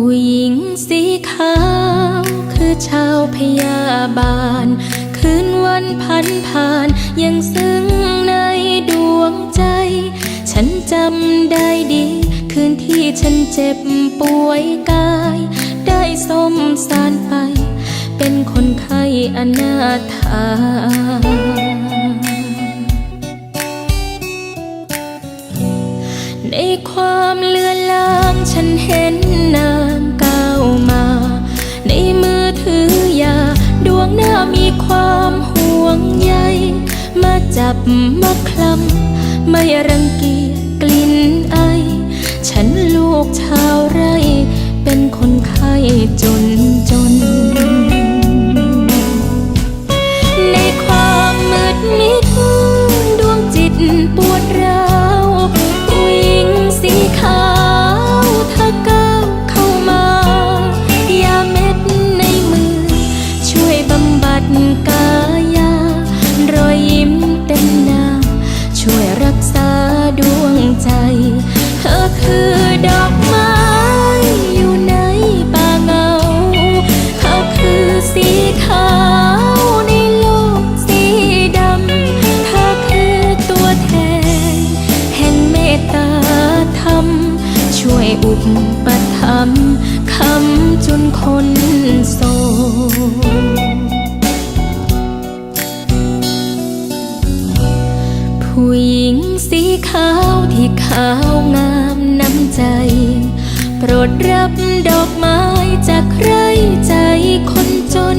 ผู้หญิงสีขาว คือชาวพยาบาล คืนวันพันผ่าน ยังซึ้งในดวงใจ ฉันจำได้ดี คืนที่ฉันเจ็บป่วยกาย ได้สมสารไป เป็นคนไข้อนาถา ในความเลือนลางฉันเห็นนางก้าวมา ในมือถือยา ดวงหน้ามีความห่วงใย มาจับมาคลำไม่รังเกียจกลิ่นไอ ฉันลูกชาย โศผู้หญิงสีขาวที่ขาวงามน้ำใจ โปรดรับดอกไม้จากใครใจคนจน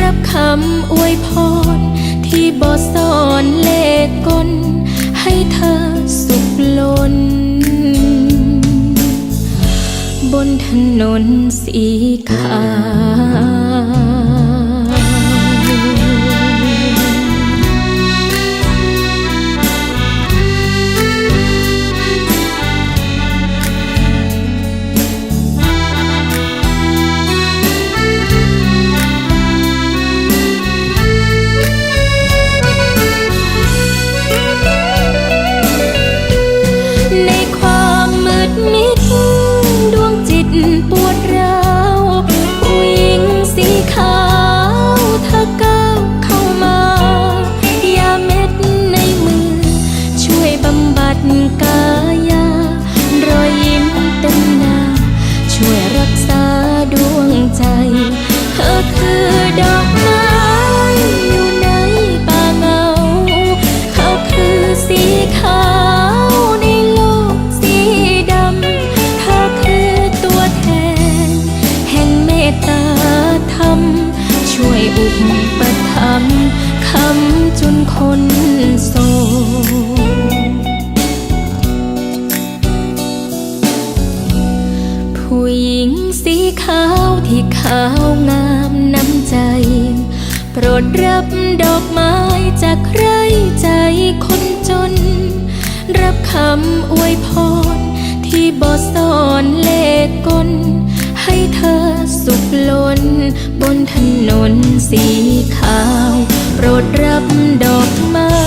รับคำอวยพรที่บอสอนเลขกลให้เธอสุขล้น นนนสีขาว กายารอยยิ้มเต็มหน้า ช่วยรักษาดวงใจ เธอคือดอกไม้อยู่ในป่าเงา เขาคือสีขาวในโลกสีดำ เธอคือตัวแทน แห่งเมตตาธรรม ช่วยอุปถัมภ์คำจุนคนโศ ผู้หญิงสีขาวที่ขาวงามน้ำใจ โปรดรับดอกไม้จากใครใจคนจน รับคำอวยพรที่บอสอนเลขกล ให้เธอสุขล้น บนถนนสีขาว โปรดรับดอกไม้